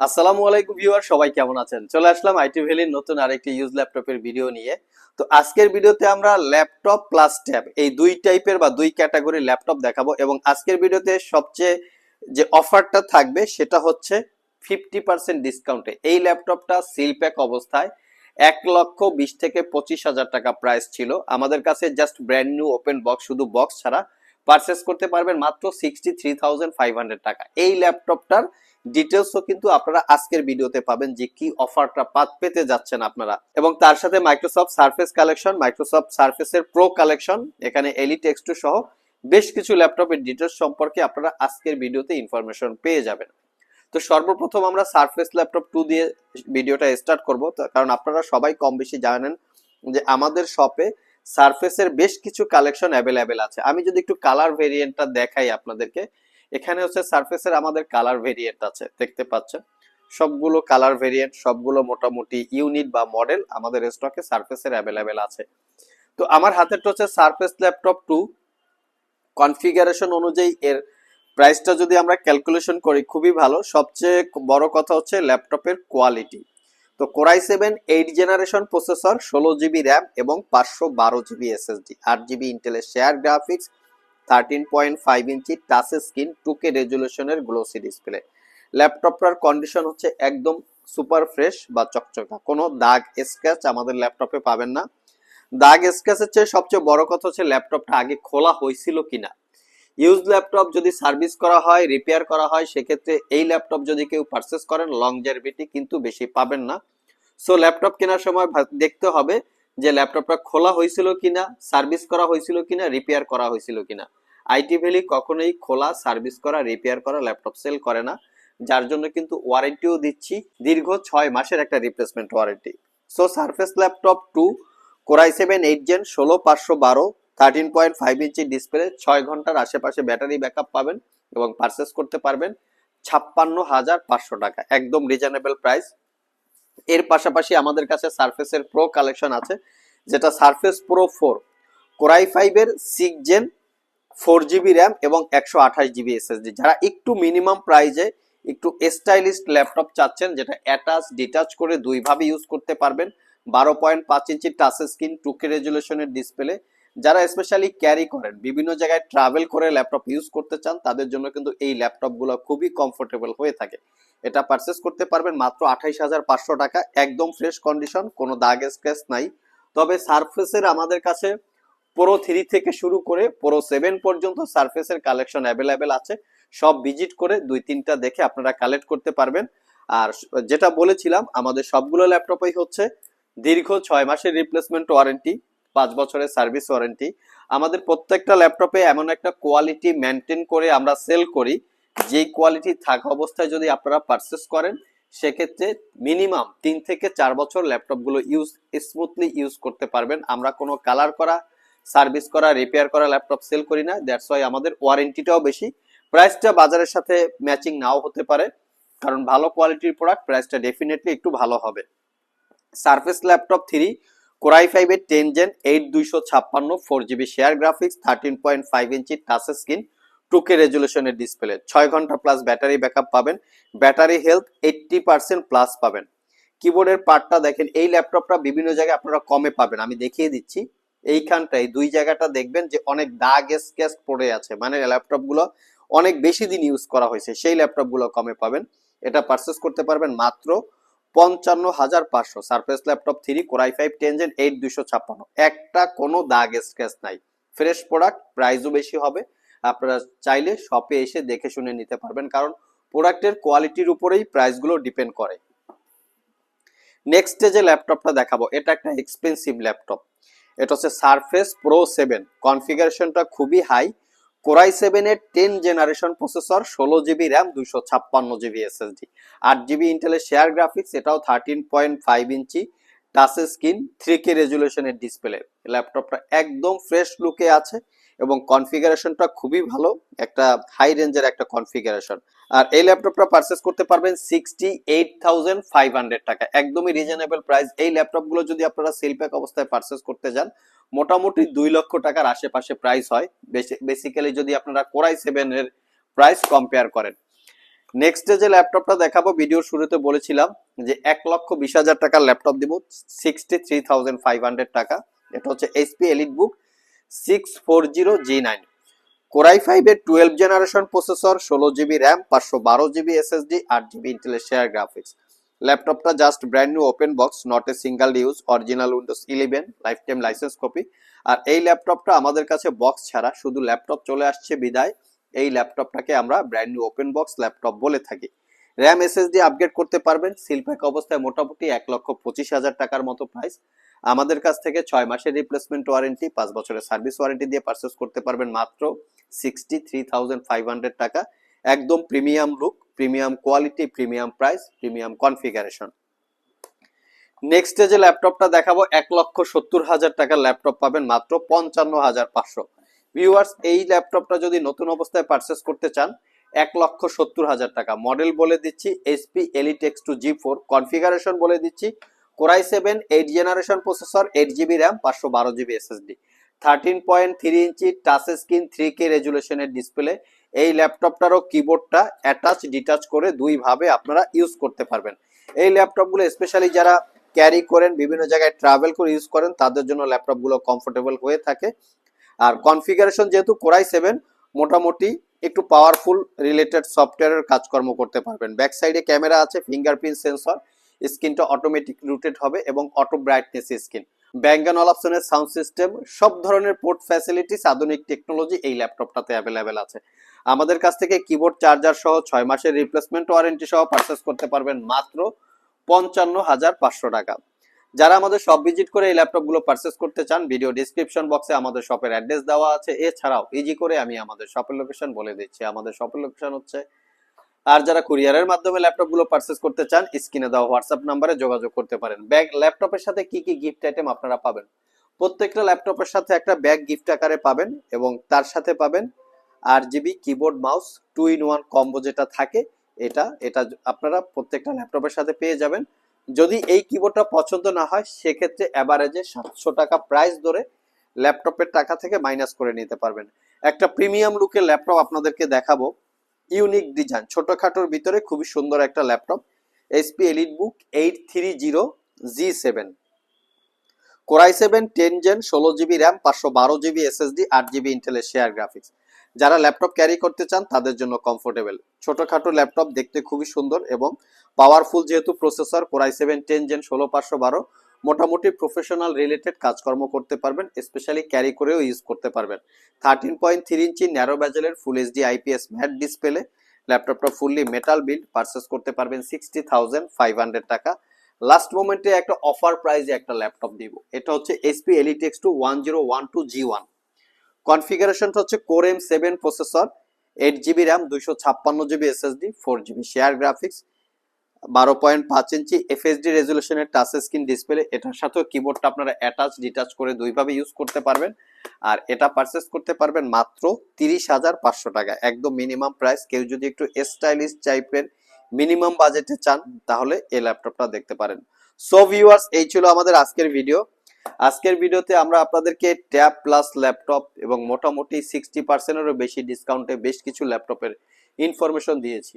আসসালামু আলাইকুম ভিউয়ার, সবাই কেমন আছেন? চলে আসলাম আইটি ভ্যালির নতুন আরেকটি ইউজ ল্যাপটপের ভিডিও নিয়ে। তো আজকের ভিডিওতে আমরা ল্যাপটপ প্লাস ট্যাব এই দুই টাইপের বা দুই ক্যাটাগরির ল্যাপটপ দেখাবো এবং আজকের ভিডিওতে সবচেয়ে যে অফারটা থাকবে সেটা হচ্ছে ফিফটি পার্সেন্ট ডিসকাউন্টে এই ল্যাপটপটা সিল প্যাক অবস্থায় এক লক্ষ বিশ থেকে পঁচিশ হাজার টাকা প্রাইস ছিল। আমাদের কাছে just brand new open box শুধু বক্স ছাড়া পারচেস করতে পারবেন মাত্র sixty three thousand five hundred টাকা। এই ল্যাপটপটার ডিটেলসও কিন্তু আপনারা আজকের ভিডিওতে পাবেন যে কি অফারটা পাত পেতে যাচ্ছেন আপনারা। এবং তার সাথে মাইক্রোসফট সার্ফেস কালেকশন মাইক্রোসফট সার্ফেসের প্রো কালেকশন এখানে এলিট এক্স সহ বেশ কিছু ল্যাপটপের ডিটেলস সম্পর্কে আপনারা আজকের ভিডিওতে ইনফরমেশন পেয়ে যাবেন। তো সর্বপ্রথম আমরা সার্ফেস ল্যাপটপ টু দিয়ে ভিডিওটা স্টার্ট করব। কারণ আপনারা সবাই কম বেশি জানেন যে আমাদের শপে সার্ফেসের বেশ কিছু কালেকশন অ্যাভেলেবেল আছে। আমি যদি একটু কালার ভেরিয়েন্টটা দেখাই আপনাদেরকে এখানে হচ্ছে সার্ফেসের আমাদের কালার ভেরিয়েন্ট আছে, দেখতে পাচ্ছেন সবগুলো কালার ভেরিয়েন্ট সবগুলো মোটামুটি ইউনিট বা মডেল আমাদের স্টকে সার্ফেসের অ্যাভেলেবেল আছে। তো আমার হাতেরটা হচ্ছে সার্ফেস ল্যাপটপ টু কনফিগারেশন অনুযায়ী এর প্রাইসটা যদি আমরা ক্যালকুলেশন করি, খুবই ভালো। সবচেয়ে বড় কথা হচ্ছে ল্যাপটপের কোয়ালিটি তো core i seven eight generation processor ষোলো জিবি র্যাম এবং পাঁচশো বারো জিবি এসএসডি আট জিবি ইন্টেলের share graphics thirteen point five ইঞ্চি টাচ স্ক্রিন টু কে রেজুলেশনের গ্লোসি ডিসপ্লে ল্যাপটপটার কন্ডিশন হচ্ছে একদম সুপার ফ্রেশ বা চকচকা। কোনো দাগ স্ক্র্যাচ আমাদের ল্যাপটপে পাবেন না। দাগ স্ক্র্যাচের চেয়ে সবচেয়ে বড় কথা হচ্ছে ল্যাপটপটা আগে খোলা হয়েছিল কিনা। ইউজ ল্যাপটপ যদি সার্ভিস করা হয় রিপেয়ার করা হয়, সেক্ষেত্রে এই ল্যাপটপ যদি কেউ পারচেস করেন লং জার্ভিটি কিন্তু বেশি পাবেন না। সো ল্যাপটপ কেনার সময় দেখতে হবে যে ল্যাপটপটা খোলা হয়েছিল কিনা সার্ভিস করা হয়েছিল কিনা রিপেয়ার করা হয়েছিল কিনা। আইটি ভ্যালি কখনোই খোলা, সার্ভিস করা, রিপেয়ার করা, ল্যাপটপ সেল করে না। যার জন্য কিন্তু ওয়ারেন্টিও দিচ্ছি। দীর্ঘ ছয় মাসের একটা replacement warranty so Surface laptop two Core i seven eight gen ষোলো, পাঁচশো বারো thirteen point five inch display ছয় ঘণ্টার আশেপাশে ব্যাটারি ব্যাকআপ পাবেন এবং পারচেস করতে পারবেন ছাপ্পান্ন হাজার পাঁচশো টাকা। একদম রিজনেবল প্রাইস এর পাশাপাশি আমাদের কাছে সার্ফেসের প্রো কালেকশন আছে, যেটা Surface Pro four Core i ফাইভের six gen four GB RAM এবং একশো আঠাশ জিবি এসএসডি যারা একটু মিনিমাম প্রাইজে একটু স্টাইলিশ ল্যাপটপ চাচ্ছেন, যেটা অ্যাটাচ, ডিটাচ করে দুইভাবে ইউজ করতে পারবেন, বারো পয়েন্ট পাঁচ ইঞ্চি টাচ স্ক্রিন টুকে রেজুলেশনের ডিসপ্লে। যারা স্পেশালি ক্যারি করেন, বিভিন্ন জায়গায় ট্রাভেল করে ল্যাপটপ ইউজ করতে চান, তাদের জন্য কিন্তু এই ল্যাপটপগুলো খুবই কমফোর্টেবল হয়ে থাকে। এটা পারচেস করতে পারবেন মাত্র আঠাইশ হাজার পাঁচশো টাকা, একদম ফ্রেশ কন্ডিশন, কোনো দাগ স্ক্র্যাচ নাই। তবে সারফেসের আমাদের কাছে প্রো থ্রি থেকে শুরু করে প্রো সেভেন পর্যন্ত সারফেসের কালেকশন অ্যাভেলেবেল আছে। সব ভিজিট করে দুই তিনটা দেখে আপনারা কালেক্ট করতে পারবেন। আর যেটা বলেছিলাম, আমাদের সবগুলো ল্যাপটপই হচ্ছে দীর্ঘ ছয় মাসের রিপ্লেসমেন্ট ওয়ারেন্টি পাঁচ বছরের সার্ভিস ওয়ারেন্টি আমাদের প্রত্যেকটা ল্যাপটপে এমন একটা কোয়ালিটি মেনটেন করে আমরা সেল করি, যেই কোয়ালিটি থাকা অবস্থায় যদি আপনারা পারচেস করেন, সেক্ষেত্রে মিনিমাম তিন থেকে চার বছর ল্যাপটপগুলো ইউজ স্মুথলি ইউজ করতে পারবেন। আমরা কোনো কালার করা সার্ভিস করা রিপেয়ার করা ল্যাপটপ সেল করি না। দ্যাটস ওয়াই আমাদের ওয়ারেন্টিটাও বেশি। প্রাইসটা বাজারের সাথে ম্যাচিং নাও হতে পারে। কারণ ভালো কোয়ালিটির প্রোডাক্ট প্রাইসটা ডেফিনেটলি একটু ভালো হবে। Surface laptop three Core i ফাইভের টেন জেন এইট দুইশো ছাপ্পান্ন four GB share graphics thirteen point five inch touch screen two K রেজুলেশনের display ছয় ঘণ্টা প্লাস ব্যাটারি ব্যাকআপ পাবেন। Battery health eighty percent plus পাবেন। কিবোর্ডের পার্টটা দেখেন, এই ল্যাপটপটা বিভিন্ন জায়গায় আপনারা কমে পাবেন। আমি দেখিয়ে দিচ্ছি। এইখানটায় দুই জায়গাটা দেখবেন যে অনেক দাগ স্কেচ পড়ে আছে। মানে ল্যাপটপগুলো অনেক বেশি দিন ইউজ করা হয়েছে। সেই ল্যাপটপগুলো কমে পাবেন। এটা পারচেস করতে পারবেন মাত্র পঞ্চান্ন হাজার পাঁচশো। Surface laptop three Core i five ten gen eight দুশো ছাপ্পান্ন। একটা কোনো দাগ স্কেচ নাই। ফ্রেশ প্রোডাক্ট প্রাইসও বেশি হবে। আপনারা চাইলে শপে এসে দেখে শুনে নিতে পারবেন। কারণ প্রোডাক্টের কোয়ালিটির উপরেই প্রাইসগুলো ডিপেন্ড করে। নেক্সট যে ল্যাপটপটা দেখাবো, এটা একটা এক্সপেন্সিভ ল্যাপটপ। এটা হচ্ছে সারফেস প্রো সেভেন কনফিগারেশনটা খুবই হাই কোরাই সেভেনের টেন জেনারেশন প্রসেসর ষোলো জিবি র্যাম দুশো ছাপ্পান্ন জিবি এসএসডি আট জিবি ইন্টেলের শেয়ার গ্রাফিক্স এটাও thirteen point five inch touch screen three K রেজুলেশনের display ল্যাপটপটা একদম ফ্রেশ লুকে আছে। এবং কনফিগারেশনটা খুবই ভালো, একটা হাই রেঞ্জের একটা কনফিগারেশন। আর এই ল্যাপটপটা পারচেস করতে পারবেন sixty eight thousand five hundred টাকা। একদমই রিজনেবল প্রাইস এই ল্যাপটপগুলো যদি আপনারা সেল প্যাক অবস্থায় পারচেস করতে যান, মোটামুটি দুই লক্ষ টাকার আশেপাশে প্রাইস হয়। বেসিক্যালি যদি আপনারা কোরাই সেভেন এর প্রাইস কম্পেয়ার করেন। নেক্সট যে ল্যাপটপটা দেখাবো ভিডিওর শুরুতে বলেছিলাম যে এক লক্ষ বিশ হাজার টাকার ল্যাপটপ দিব sixty three thousand five hundred টাকা। এটা হচ্ছে HP EliteBook six four zero G nine generation processor graphics ল্যাপটপটা just brand new open box not a single use original Windows eleven lifetime licence copy আর এই ল্যাপটপটা আমাদের কাছে box ছাড়া শুধু ল্যাপটপ চলে আসছে বিদায়। এই ল্যাপটপটাকে আমরা brand new open box laptop বলে থাকি। র্যাম এসএসডি আপগ্রেড করতে পারবেন সিলপ্যাক অবস্থায় মোটামুটি এক লক্ষ পঁচিশ হাজার টাকার মতো প্রাইস আমাদের কাছ থেকে ছয় মাসের রিপ্লেসমেন্ট ওয়ারেন্টি পাঁচ বছরের সার্ভিস ওয়ারেন্টি দিয়ে পারচেস করতে পারবেন মাত্র sixty three thousand five hundred টাকা। একদম premium look premium quality premium price premium configuration next যে ল্যাপটপটা দেখাবো, এক লক্ষ সত্তর হাজার টাকার ল্যাপটপ পাবেন মাত্র পঞ্চান্ন হাজার পাঁচশো। ভিউয়ার্স এই ল্যাপটপটা যদি নতুন অবস্থায় পারচেস করতে চান, এক লক্ষ সত্তর হাজার টাকা। মডেল বলে দিচ্ছি HP Elite X two G four configuration বলে দিচ্ছি Core i seven, eight generation processor eight GB RAM পাঁচশো বারো GB SSD thirteen point three inch touch screen three K রেজুলেশনের display এই ল্যাপটপটারও কিবোর্ডটা অ্যাটাচ ডিটাচ করে দুইভাবে আপনারা ইউজ করতে পারবেন। এই ল্যাপটপগুলো স্পেশালি যারা ক্যারি করেন, বিভিন্ন জায়গায় ট্রাভেল করে ইউজ করেন, তাদের জন্য ল্যাপটপগুলো কমফোর্টেবল হয়ে থাকে। আর কনফিগারেশন যেহেতু কোরাই সেভেন, মোটামুটি একটু পাওয়ারফুল রিলেটেড সফটওয়্যারের কাজকর্ম করতে পারবেন। ব্যাক সাইডে ক্যামেরা আছে ফিঙ্গারপ্রিন্ট সেন্সর স্ক্রিনটা অটোমেটিক রুটেড হবে এবং অটো ব্রাইটনেস স্ক্রিন ব্যাঙ্গান অপশনের সাউন্ড সিস্টেম সব ধরনের পোর্ট ফ্যাসিলিটিস আধুনিক টেকনোলজি এই ল্যাপটপটাতে অ্যাভেলেবেল আছে। আমাদের কাছ থেকে কিবোর্ড চার্জার সহ ছয় মাসের রিপ্লেসমেন্ট ওয়ারেন্টি সহ পারচেস করতে পারবেন মাত্র পঞ্চান্ন হাজার পাঁচশো টাকা। যারা আমাদের শপ ভিজিট করে এই ল্যাপটপগুলো পারচেস করতে চান ভিডিও ডিসক্রিপশন বক্সে আমাদের শপের অ্যাড্রেস দেওয়া আছে। এছাড়াও ইজি করে আমি আমাদের শপের লোকেশন বলে দিচ্ছি। আমাদের শপের লোকেশন হচ্ছে আর যারা কুরিয়ারের মাধ্যমে ল্যাপটপগুলো পারচেস করতে চান, স্ক্রিনে দেওয়া হোয়াটসঅ্যাপ নাম্বারে যোগাযোগ করতে পারেন। ব্যাগ, ল্যাপটপের সাথে কি কি গিফট আইটেম আপনারা পাবেন? প্রত্যেকটা ল্যাপটপের সাথে একটা ব্যাগ গিফট আকারে পাবেন এবং তার সাথে পাবেন R GB keyboard mouse two in one combo যেটা থাকে, এটা এটা আপনারা প্রত্যেকটা ল্যাপটপের সাথে পেয়ে যাবেন। যদি এই কিবোর্ডটা পছন্দ না হয়, সেক্ষেত্রে অ্যাভারেজে সাতশো টাকা প্রাইস ধরে ল্যাপটপের টাকা থেকে মাইনাস করে নিতে পারবেন। একটা প্রিমিয়াম লুকের ল্যাপটপ আপনাদেরকে দেখাবো। Unique design. ছোটখাটোর ভিতরে খুবই সুন্দর একটা laptop HP EliteBook eight three zero G seven Core i seven ten gen ষোলো জিবি র্যাম পাঁচশো বারো জিবি এসএসডি আট জিবি ইন্টেলের শেয়ার গ্রাফিক্স যারা ল্যাপটপ ক্যারি করতে চান, তাদের জন্য কমফোর্টেবল ছোটখাটো ল্যাপটপ দেখতে খুবই সুন্দর এবং পাওয়ারফুল যেহেতু processor Core i seven ten gen ষোলো, পাঁচশো বারো। মোটামুটি প্রফেশনাল রিলেটেড কাজকর্ম করতে পারবেন স্পেশালি ক্যারি করেও ইউজ করতে পারবেন। থার্টিন পয়েন্ট থ্রি ইঞ্চি narrow ব্যাজেলের full HD IPS matte display ল্যাপটপটা ফুললি মেটাল বিল্ড পারচেস করতে পারবেন সিক্সটি থাউজেন্ড ফাইভ হান্ড্রেড টাকা। লাস্ট মোমেন্টে একটা অফার প্রাইজে একটা ল্যাপটপ দিব। এটা হচ্ছে SP Elite x two one zero one two G one কনফিগারেশনটা হচ্ছে core M seven processor eight GB RAM দুইশো ছাপ্পান্ন GB SSD four GB share graphics বারো পয়েন্ট পাঁচ ইঞ্চি এফএসডি রেজুলেশনের টাচ স্ক্রিন ডিসপ্লে এটার সাথেও কিবোর্ডটা আপনারা অ্যাটাচ ডিটাচ করে দুইভাবে ইউজ করতে পারবেন। আর এটা পারচেস করতে পারবেন মাত্র তিরিশ হাজার পাঁচশো টাকা। একদম মিনিমাম প্রাইস কেউ যদি একটু স্টাইলিশ টাইপের মিনিমাম বাজেটে চান, তাহলে এই ল্যাপটপটা দেখতে পারেন। সো ভিউয়ার্স এই ছিল আমাদের আজকের ভিডিও আজকের ভিডিওতে আমরা আপনাদেরকে ট্যাব প্লাস ল্যাপটপ এবং মোটামুটি সিক্সটি পার্সেন্টেরও বেশি ডিসকাউন্টে বেশ কিছু ল্যাপটপের ইনফরমেশন দিয়েছি।